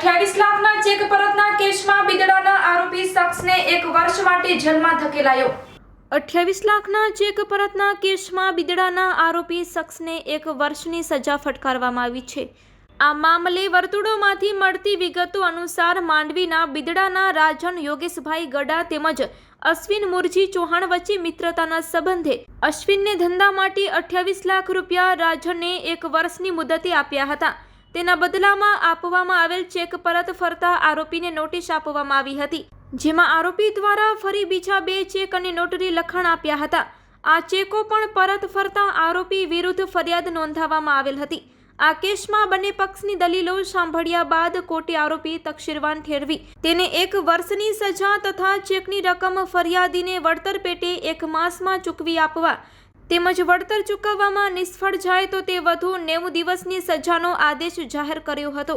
28 લાખના ચેક પરતના કેસમાં બિદડાના આરોપી શખ્સને એક વર્ષ માટે જેલમાં ધકેલાયો. અઠ્યાવીસ લાખના ચેક પરતના કેસમાં બિદડાના આરોપી શખ્સને એક વર્ષની સજા ફટકારવામાં આવી છે. આ મામલે વર્તુળોમાંથી મળતી વિગતો અનુસાર માંડવીના બિદડાના રાજન યોગેશભાઈ ગડા તેમજ અશ્વિન મુરજી ચૌહાણ વચ્ચે મિત્રતાના સંબંધે અશ્વિનને ધંધા માટે અઠ્યાવીસ લાખ રૂપિયા રાજનને એક વર્ષની મુદતે આપ્યા હતા. તેના બદલામાં આપવામાં આવેલ ચેક પરત ફરતા આરોપીને નોટિસ આપવામાં આવી હતી, જેમાં આરોપી દ્વારા ફરી બીજા બે ચેક અને નોટરી લખાણ આપ્યા હતા. આ ચેકો પણ પરત ફરતા આરોપી વિરુદ્ધ ફરિયાદ નોંધાવવામાં આવેલ હતી. આ કેસમાં બંને પક્ષની દલીલો સાંભળ્યા બાદ કોર્ટે આરોપી તકશીરવાન ઠેરવી, તેને એક વર્ષની સજા તથા ચેકની રકમ ફરિયાદીને વળતર પેટે એક માસમાં ચૂકવી આપવા તેમજ વળતર ચૂકવવામાં નિષ્ફળ જાય તો તે વધુ નેવું દિવસની સજાનો આદેશ જાહેર કર્યો હતો.